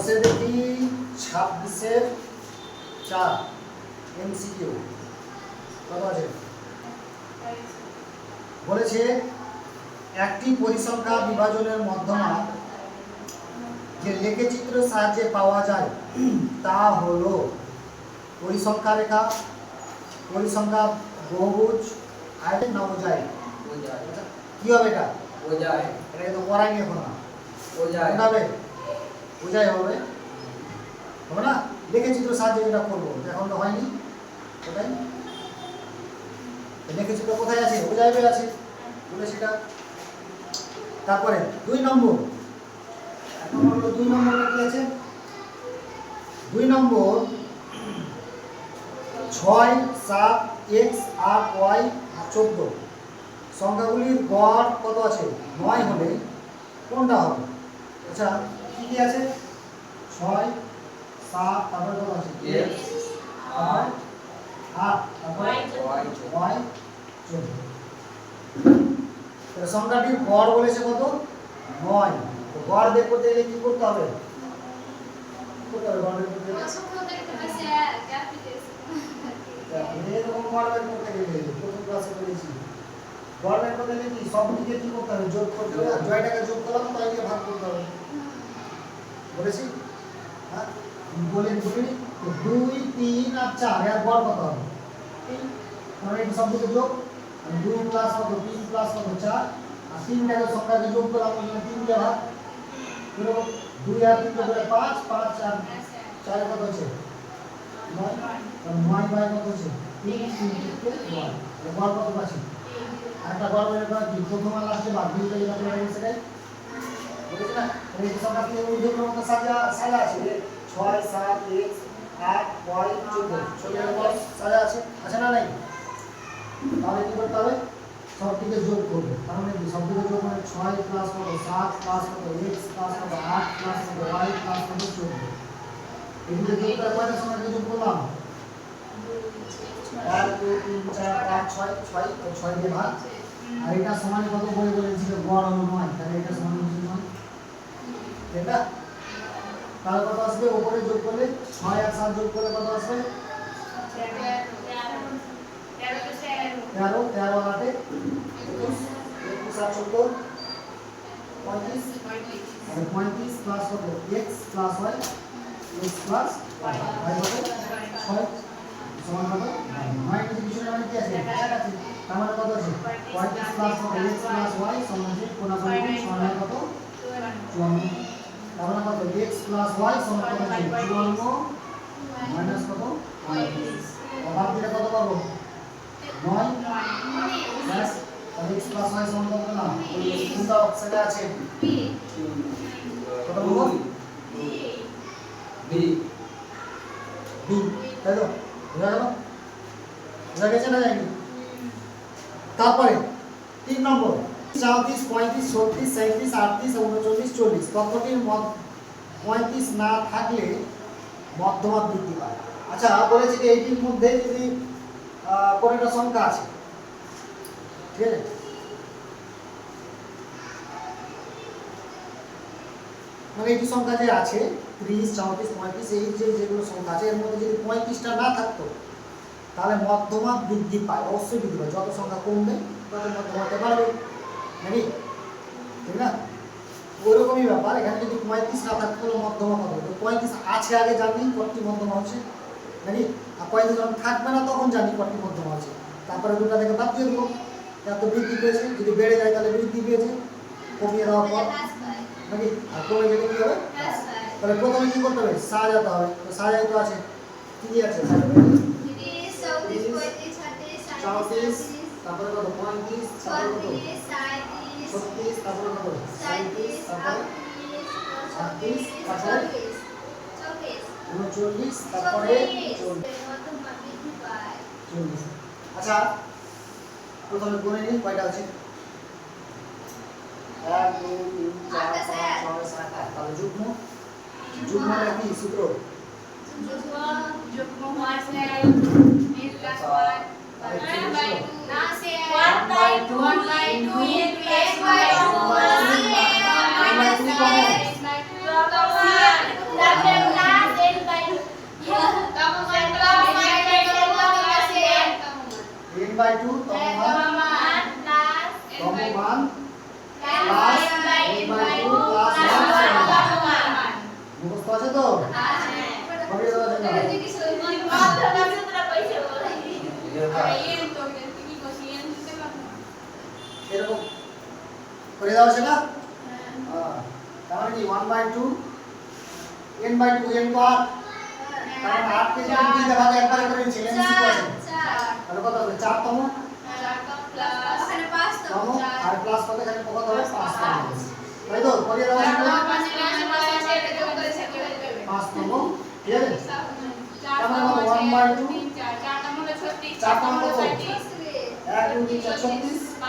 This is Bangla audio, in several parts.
বসে দেখি ছাব্বিশের চার এমসিকিউ। কত আছে? বলেছে একটি পরিসংখ্যা বিভাজনের মধ্যমা যে লেখচিত্রের সাহায্যে পাওয়া যায় তা হলো পরিসংখ্যা রেখা পরিসংখ্যা বহুভুজ আয়তন না বোঝায় বোঝায়। আচ্ছা, কি হবে এটা? বোঝায়। এটাকে তো করাইনি এখন না। কোনটা হবে বোঝাই হবে। হবে না লেখচিত্র সাহায্যে যেটা করব। এখন তো হয়নি। ওটাই লেখচিত্র কোথায় আছে? বোঝাই বের আছে বলে সেটা। তারপরে দুই নম্বর। এক নম্বর হলো দুই নম্বরটা কি আছে? দুই নম্বর। ছয়, সাত, এক্স, আট, ওয়াই চোদ্দ। সংখ্যাগুলির গড় কত আছে? নয় হলে কোনটা হবে? আচ্ছা কি আছে? ছয় সাত তারপরে কত আছে? X, আট আট তারপরে ওয়াই ওয়াই চোদ্দ। তো গড় বলেছে কত? নয়। গড় বের করতে গেলে কি করতে হবে? করতে হবে গড় বের করতে গেলে। এরকম গড় বের করতে গেলে প্রথম ক্লাসে করেছি। গড় বের করতে গেলে কি? সব দিকে কি করতে হবে? যোগ করতে হবে। আর জয়টাকে যোগ করলাম তাই ভাগ করতে হবে। বলেছি? হ্যাঁ? বলে বলি তো দুই, তিন আর চার, এর গড় কত হবে? তিন। কারণ এই সব যোগ। দুই প্লাস কত? তিন প্লাস কত? চার। আর তিনটাকে সংখ্যাকে যোগ করলাম, ওই জন্য তিন দিয়ে ভাগ দুই আর তিন করে পাঁচ পাঁচ আর চার কত হচ্ছে? একটা গড় প্রথম আর লাস্টে বাদ তাই বুঝেছ না সংখ্যা কি ঊর্ধ্বক্রম সাজা সাজা আছে, যে ছয়, সাত, এক আছে না নাই? তাহলে কি করতে হবে? সব দিকে যোগ করবে। তার মানে কি? সব দিকে যোগ মানে ছয় প্লাস কত? সাত প্লাস কত? এক্স প্লাস কত? আট প্লাস কত? ওয়াই প্লাস কত? যোগ করে কয়টা সময় যোগ করলাম। এক তিন ছয় ছয় ছয় দিয়ে ভাগ। আর এটা সমান কত? বলে বলেছিল, গড় নয় তাহলে এটা সমান নয় না? তাহলে কত আসবে উপরে যোগ করলে ছয় আর সাত যোগ করলে কত আসবে তেরো তেরো আর আটে একুশ একুশ আর চোদ্দ পঁয়ত্রিশ পঁয়ত্রিশ প্লাস কত? X plus Y X plus Y কত? ছয়, সমান কত? নয় কিছু কিছু মানে কি আছে? এক আছে। তার মানে কত আছে? পঁয়ত্রিশ প্লাস কত? এক্স প্লাস ওয়াই সমান আছে কোনাকুনি ছয় কত? চুয়ান্ন। মানে কত? x প্লাস ওয়াই সমান কত? চুয়ান্ন মাইনাস কত? অভাব দিলে কত পাবো? নয়। প্লাস তাহলে এক্স প্লাস ওয়াই সমান কত? না। কোনটা অপশনে আছে কত বলব বি বি তাই তো বোঝা গেল বোঝা গেছে না যায়নি তারপরে তিন নম্বর চৌত্রিশ পঁয়ত্রিশ ছত্রিশ সাঁত্রিশ আটত্রিশ, উনচল্লিশ, চল্লিশ। মত পঁয়ত্রিশ না থাকলে মধ্যমা বৃদ্ধি পায়। আচ্ছা যে এইটির মধ্যে যদি কোনো একটা সংখ্যা আছে। ঠিক আছে? মানে এইটি সংখ্যা যে আছে, ত্রিশ, চৌত্রিশ, পঁয়ত্রিশ, এই যে যেগুলো সংখ্যা আছে, এর মধ্যে যদি পঁয়ত্রিশটা না থাকতো, তাহলে মধ্যমা বৃদ্ধি পায়, অবশ্যই বৃদ্ধি পায়। যত সংখ্যা কমবে, তত মধ্যমাতে নাকি? ঠিক না? ওইরকমই ব্যাপার। এখানে যদি পঁয়ত্রিশ না থাকতো তাহলে মধ্যমা কত তো পঁয়ত্রিশ আছে আগে জানি কটি মধ্যমা হচ্ছে নাকি আর পঁয়ত্রিশ যখন থাকবে না তখন জানি কটি মধ্যমা আছে। তারপরে দুটা থেকে বাদ দিয়ে দেবো। এত বৃদ্ধি পেয়েছে। যদি বেড়ে যায় তাহলে বৃদ্ধি পেয়েছে। কমিয়ে দেওয়ার পর। নাকি? আর কমে গেলে কি হবে? তাহলে প্রথমে কি করতে হবে? সাজাতে হবে। তো সাজাই তো আছে। কি আছে? চৌত্রিশ তারপরে কত? পঁয়ত্রিশ ছত্রিশ তারপরে কত? সাঁত্রিশ তারপরে? আটত্রিশ তারপরে? উনচল্লিশ তারপরে চল্লিশ। আচ্ছা প্রথমে গুনে নিন কয়টা আছে? এক দুই তিন চার পাঁচ ছয় সাত আট। তাহলে যুগ্ম? যুগ্মটা কি সূত্র? One by two, one by two into x by two, one by two, minus x by two, plus N by two plus one মুখস্থ আছে তো করিয়ে দেওয়া যাবে না। এরকম করে দেওয়া আছে না হ্যাঁ। মানে কি? One by two N by two N তো আট মানে আটকে যদি দুই দেখা যায় একবারে করে নিচ্ছে এন সিকো আছে তাহলে কত হবে? চারতম তম? আর প্লাস কত? এখানে কত হবে? পাঁচতম। তাই তো করিয়ে দেওয়া আছে না? পাঁচতম ঠিক আছে? এক দুই তিন চার ছত্রিশ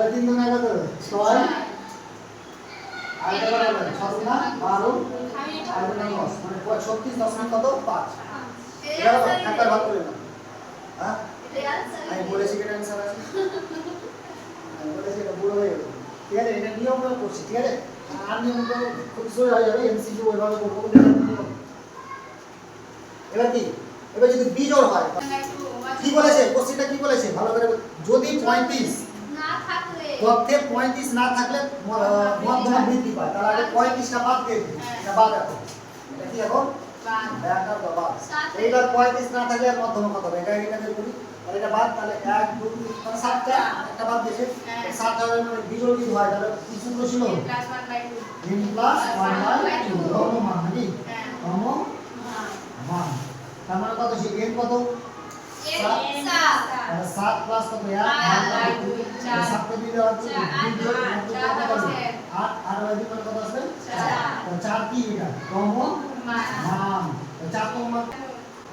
তাহলে তিন দুগুণে কত ছয় আর এটা কত হবে ছয় দুগুণা বারো আর দশ মানে ছত্রিশ দশমিক কত? পাঁচ। এটা ভাগ করে নাও। হ্যাঁ? আমি বলেছি এটা অ্যান্সার আছে? আমি বলেছি এটা বুড়ো হয়ে গেল। ঠিক আছে এটা নিয়ম করে করছি ঠিক আছে? আর নিয়ম করে খুব সোজা হয়ে যাবে এমসিকিউ ওইভাবে করব। এবার কি? এবার যদি বিজোড় হয় কি বলেছে? কোশ্চেনটা কি বলেছে? ভালো করে যদি পঁয়ত্রিশ তথ্যে পঁয়ত্রিশ না থাকলে মধ্যমা বৃদ্ধি পায়। তার আগে পঁয়ত্রিশটা বাদ দিয়ে দিই এটা বাদ এখন। এটা কি এখন এইবার পঁয়ত্রিশ না থাকলে মধ্যমা কত হবে? এটা এটা বের করি। তাহলে এটা বাদ। তাহলে এক দুই তিন মানে সাতটা। একটা বাদ দিয়েছে সাতটা হলে মানে বিজোড় যদি হয়। তাহলে কি সূত্র ছিল। তিন প্লাস ওয়ান বাই টু রম মান নাকি? রম মান তার মানে কত? সে এন কত? তাহলে সাত প্লাস কত। সাতটা হচ্ছে আট, আর কত আসবে চার। কি এটা মান চার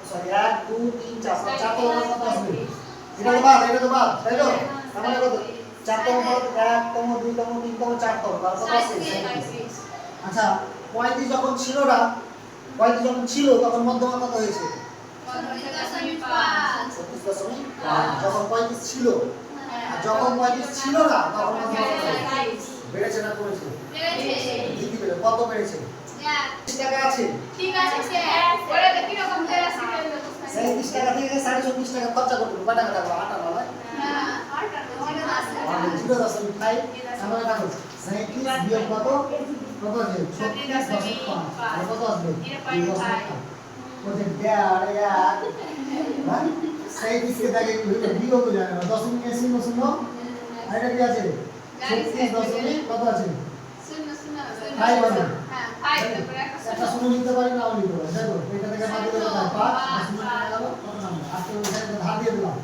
সরি এক দুই তিন চার চার কত আসবে এটা তো বাদ এটা তো বাদ তাই তো কত পদ। আচ্ছা পঁয়ত্রিশ যখন ছিল না পঁয়ত্রিশ যখন ছিল তখন মধ্যমা কত হয়েছে ছত্রিশ দশমিক পাঁচ। যখন পঁয়ত্রিশ ছিল যখন পঁয়ত্রিশ ছিল না, তখন? বেড়েছে না কমেছে? বৃদ্ধি পেলে। কত বেড়েছে? টাকা আছে। ঠিক আছে সাঁইত্রিশ টাকা থেকে সাড়ে চব্বিশ টাকা খরচা করতে হবে। টাকা টাকা আটা নয় জিরো দশমিক ফাইভ আমরা দেখো সাঁইত্রিশ বিয়োগ কত? কত আছে ছত্রিশ দশমিক পাঁচ। কত আসবে? বলছে এক হ্যাঁ? সাঁইত্রিশকে দেখে বিয়োগ হয়ে যায় না। দশমিক এ শূন্য আর এটা কি আছে? ছত্রিশ দশমিক কত আছে? ফাইভ আছে একটা শূন্য লিখতে পারি নাও লিখতে পারি। দেখো এটা থেকে বাদ দিলে হয়? পাঁচ আর শূন্য নিয়ে গেল কত নাম্বার? আটকে ওই ধার দিয়ে দিলাম।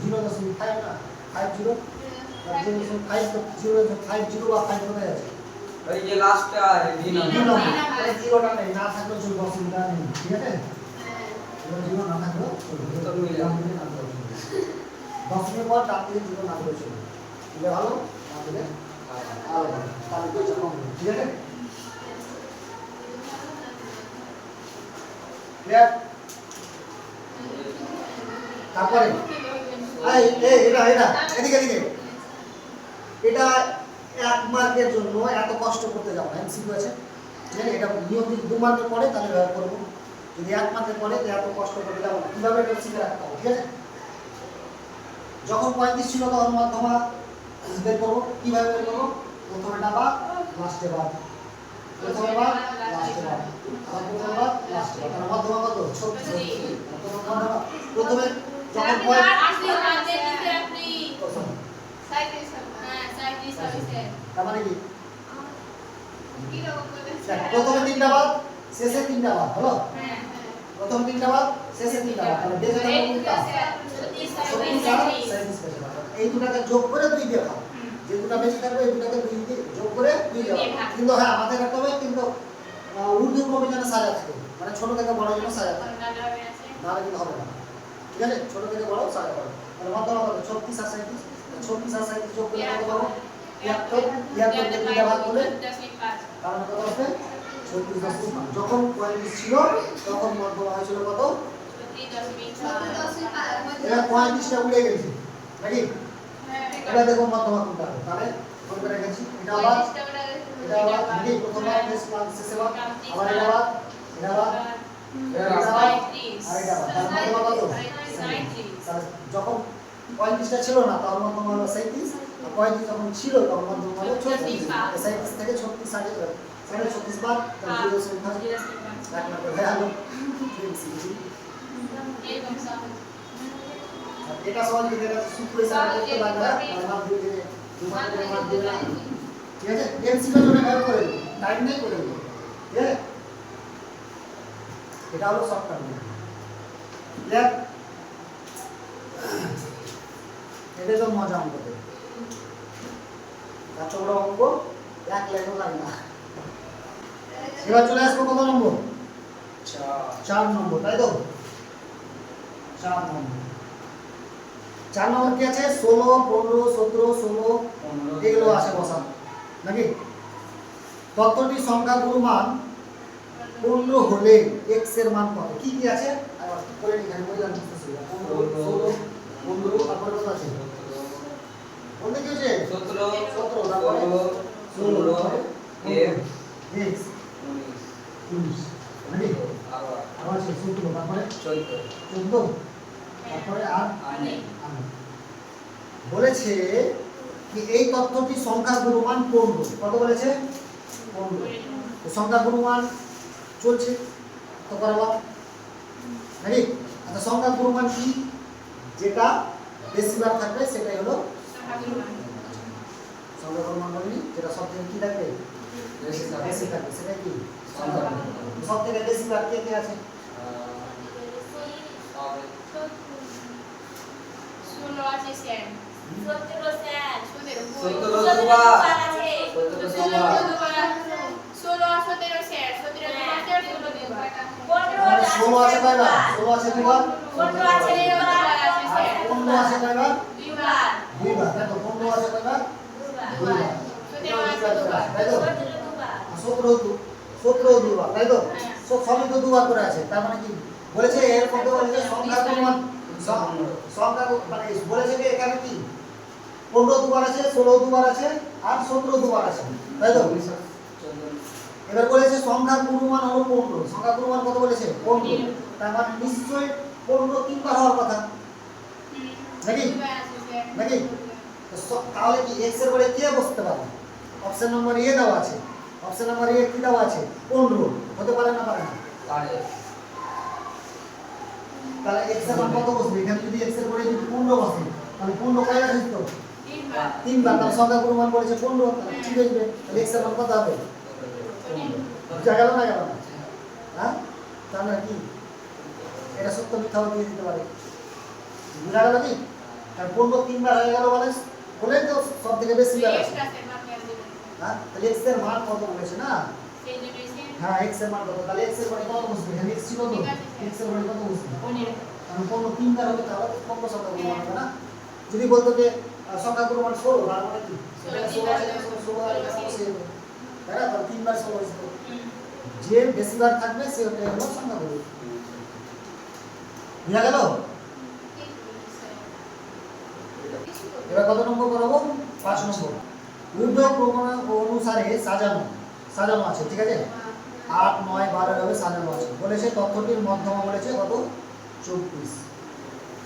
জিরো দশমিক ফাইভ না five zero zero five zero five zero বা ফাইভ কোথায় আছে। ওই যে লাস্টটা দুই নম্বর জিরোটা নেই না থাকলেও চলবে অসুবিধা নেই ঠিক আছে? এবার জিরো না থাকলেও চলবে তো মিলে। চলবে দশমিকের পর দিকে জিরো না চলবে। দিলে ভালো? না দিলে তাহলে তো হবে, ঠিক আছে? তারপরে? এই এই এটা এটা। এদিকে এদিকে। এটা এক মার্কের জন্য এত কষ্ট করতে যাও না এমসিকিউ আছে। ঠিক আছে? এটা নিয়ম যদি দু মার্কের পড়ে তাহলে ব্যবহার করব। যদি এক মার্কের তো এত কষ্ট করতে যাব কীভাবে এটা শিখে রাখতে হবে ঠিক আছে? যখন পঁয়ত্রিশ ছিল তখন মধ্যমা বের করব। কীভাবে বের করব? প্রথমে ডাবা লাস্টে বাদ। প্রথমে বাদ লাস্টে বাদ। আবার প্রথমে লাস্টে বাদ। তাহলে মধ্যমা কত? ছত্রিশ। প্রথমে যখন পঁয়ত্রিশ এই দুটাকে যোগ করে দুই দিয়ে যে দুটা বেশি থাকবে এই দুটাকে দুই দিয়ে যোগ করে দুই দিয়ে কিন্তু হ্যাঁ আমাদের রাখতে হবে কিন্তু উর্দু কমে যেন সাজা থাকে মানে ছোট থেকে বড় যেন সাজা থাকে কিন্তু হবে না ঠিক আছে ছোট থেকে বড় সাজা হবে মানে ছত্রিশ আর সাঁত্রিশ 26 আছে যোগ করে কত পাবো 71 71 দিয়ে ভাগ করলে কারণ কত আছে? 36 আছে যখন পয়েন্ট ছিল তখন মোট বলা হয়েছিল কত? 36.5 এটা 35টা উড়ে গেছে নাকি? এটা দেখো মধ্যমা কোনটা তাহলে কোন করে গেছি এটা আবার এটা আবার নাকি প্রথমবার প্লাস শেষে আবার আবার এটা আবার এটা আবার এটা আবার আর এটা আবার তাহলে কত? যখন পঁয়ত্রিশটা ছিল না তখন মধ্যমা হলো সাঁইত্রিশ আর পঁয়ত্রিশ যখন ছিল তখন মধ্যমা হলো ছত্রিশ সাঁইত্রিশ থেকে ছত্রিশ সাড়ে সাড়ে ছত্রিশ বার জিরো দশমিক পাঁচ। এক নম্বর হয়ে গেল এটা সহজ লিখে রাখো সূত্র হিসাবে করতে লাগবে দিয়ে দিলে করে না ঠিক আছে? জন্য করে দেবো? টাইম নেই করে দেবো। ঠিক আছে? এটা হলো টার্ম এটা তো মজা অঙ্ক দেবে এত বড় অঙ্ক? এক লাইনও লাগে না। এবার চলে আসব কত নম্বর? চার নম্বর তাই তো? চার নম্বর। চার নম্বর কি আছে? ষোলো পনেরো সতেরো ষোলো এগুলো আছে বসানো। নাকি? তত্ত্বটি সংখ্যাগুরু মান পনেরো হলে এক্সের মান কত? কি কি আছে? আবার করে নিই বললাম পনেরো ষোলো পনেরো তারপরে কত আছে বলতে কি হচ্ছে সতেরো সতেরো তারপরে ষোলো ষোলো এম এক্স উনিশ উনিশ নাকি আবার। আছে সতেরো তারপরে চোদ্দ। চোদ্দ তারপরে আর বলেছে কি এই তথ্যটি সংখ্যা গুণমান পনেরো। কত বলেছে? পনেরো। সংখ্যা গুণমান চলছে। তো করালাম নাকি আচ্ছা সংখ্যা গুণমান কি? যেটা বেশিবার থাকবে সেটাই হলো গুণমান যেটা সব থেকে কি থাকবে? বেশি থাকবে সেটা কি? সব থেকে বেশিবার কে কে আছে? মানে ষোলো আছে কয়বার ষোলো আছে দুবার আর আছে কয়বার দুইবার তো পনেরো আছে কয়বার দুইবার দু- সতেরো দুবার তাই তো সব সবই তো দুবার করে আছে তার মানে কি বলেছে এর মধ্যে বলেছে সংখ্যা পরিমাণ সংখ্যা মানে বলেছে যে এখানে কি পনেরো দুবার আছে ষোলো দুবার আছে আর সতেরো দুবার আছে তাই তো এবার বলেছে সংখ্যার গুণমান হলো পনেরো সংখ্যার গুণমান কত বলেছে পনেরো তার মানে নিশ্চয়ই পনেরো তিনবার হওয়ার কথা। নাকি? নাকি? তাহলে কি এক্সের পরে কে বসতে পারে? অপশন নম্বর এ দেওয়া আছে। অপশন নম্বর এ কি দেওয়া আছে? পনেরো হতে পারে না পারে না? তাহলে এক্সের মান কত বসবে? এখানে যদি এক্সের পরে যদি পনেরো বসে তাহলে পনেরো কয়টা জিততো তিনবার। তাহলে সংখ্যা গুণমান বলেছে পনেরো তাহলে ঠিক আছে। তাহলে এক্সের মান কত হবে? গেল না গেল? না হ্যাঁ? তাহলে কি? এটা সত্য মিথ্যাও দিয়ে দিতে পারে। বুঝা গেল কি কারণ পনেরো তিনবার হয়ে গেল মানে বলে তো সব থেকে বেশি বার আছে হ্যাঁ তাহলে এক্সের মান কত বলেছে না? হ্যাঁ এক্সের মান কত? তাহলে এক্সের পরে কত বসবে? এখানে এক্স ছিল তো? ঠিক আছে। এক্সের পরে কত বসবে? কারণ পনেরো তিনবার হবে তাহলে কত সংখ্যা গুণমান হবে না? যদি বলতো যে সংখ্যা গুণমান ষোলো তার মানে কি? আর। তাই না? তাহলে তিনবার ষোলো হয়েছে যে বেশিবার থাকবে সে হলো সংখ্যা গুণ বুঝা গেল? এবার কত নম্বর করাবো? পাঁচ নম্বর। ঊর্ধ্ব ক্রম অনুসারে সাজানো সাজানো আছে ঠিক আছে? আট নয় বারো এভাবে সাজানো আছে। বলেছে তথ্যটির মধ্যমা বলেছে কত? চব্বিশ।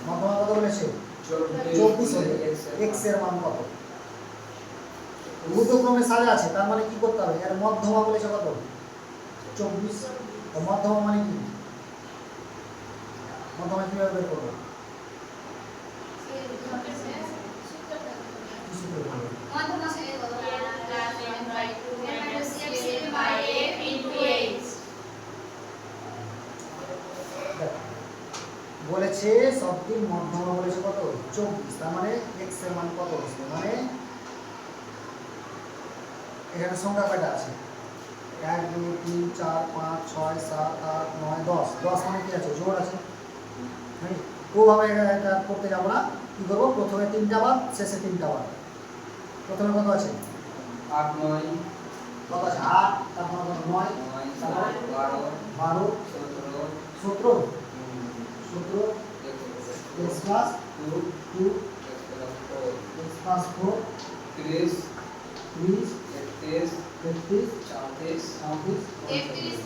মধ্যমা কত বলেছে? চব্বিশ। এক্সের মান। কত? ঊর্ধ্বক্রমে সাজা আছে তার মানে কি করতে হবে? এর মধ্যমা বলেছে কত? চব্বিশ। মধ্যমা মানে কি? মধ্যমা কীভাবে বের করব কি সূত্রে করব? দেখো, বলেছে সবটির মধ্যমা বলেছে কত? চব্বিশ। তার মানে এক্সের মান কত বসবে মানে এখানে সংখ্যা কয়টা আছে? এক, দুই, তিন, চার, পাঁচ, ছয়, সাত, আট, নয়, দশ। দশ মানে কি আছে? জোর আছে। ওভাবে এটা করতে যাব না। কি করব? প্রথমে তিনটা বার শেষে তিনটা বার প্রথমে কত আছে? আট নয়। কত আছে? আট তারপর কত? নয় নয় তারপর বারো। বারো সতেরো। সতেরো। সতেরো X plus two two X plus four তিরিশ। ত্রিশ। একত্রিশ তেত্রিশ। চৌত্রিশ। চৌত্রিশ। একত্রিশ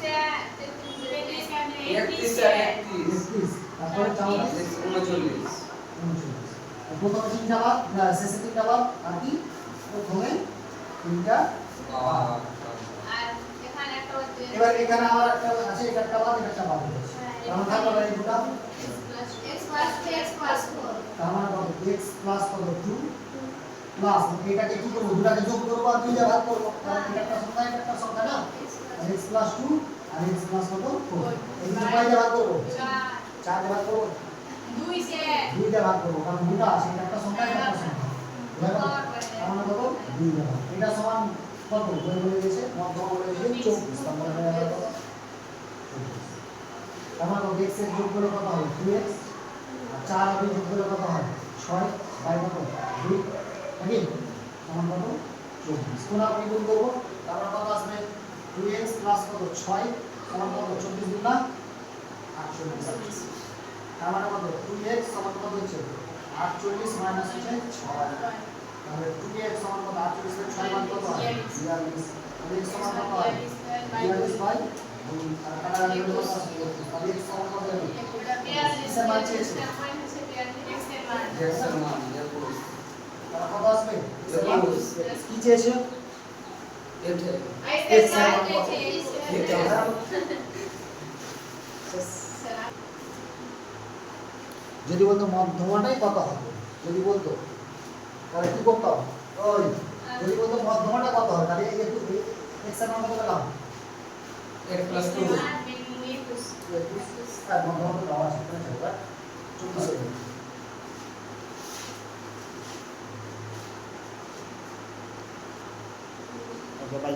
একত্রিশ। তারপরে চৌত্রিশ উনচল্লিশ। উনচল্লিশ। প্রথমে তিনটা বাদ না, শেষে তিনটা বাদ আর কি? প্রথমে তিনটা এবার এখানে আমার একটা আছে এটা একটা বাদ এটা বাদ। রয়েছে তাহলে থাকল এই দুটা। x plus x plus 4 তার মানে কত? X প্লাস কত? 2 প্লাস এটাকে কি করব? দুটাকে যোগ করব আর দুই দিয়ে ভাগ করব। কারণ এটা একটা সংখ্যা এটা একটা সংখ্যা না? X প্লাস 2 আর x প্লাস কত? 4 এই দুটো দিয়ে ভাগ করব? 4 দিয়ে ভাগ করব? 2 সে দুই দিয়ে ভাগ করব কারণ দুটো আছে এটা একটা সংখ্যা এটা একটা সংখ্যা মানে কত দুই ভাগ এটা সমান কত? বই বলে দিয়েছে মধ্যমা বলে দিয়েছে 24 তার মানে হয়ে গেল 24 তার মানে এর যোগ কত হবে? 2x আর চার দুই যোগ কত হয় ছয়। বাই কত? দুই। নাকি? সমান কত? চব্বিশ। কোন আপনি গুণ করব? তারপর কত আসবে? দুই এক্স কত? ছয়। সমান কত? চব্বিশ গুণ না? আটচল্লিশ। তার মানে কত? টু এক্স সমান কত হচ্ছে? আটচল্লিশ মাইনাস হচ্ছে ছয়। তাহলে টু এক্স সমান কত আটচল্লিশ থেকে ছয় মান কত হয় বিয়াল্লিশ তাহলে এক্স সমান কত হয় বিয়াল্লিশ বাই দুই আর কাটাকাটি হলে কত আসবে তাহলে এক্স সমান কত হবে কিসের মান চেয়েছে দেড়শো মান একুশ তাহলে কত আসবে একুশ। কি চেয়েছে এটে যদি বলতো মধ্যমাটাই কত হবে যদি বলতো তাহলে কি করতাম ওই যদি বলতো মধ্যমাটা কত হবে? তাহলে এই একটু এক্সের মান কত পেলাম এক প্লাস টু আর মধ্যমাটা দেওয়া আছে এখানে যাবে চব্বিশ হবে ওকে বাই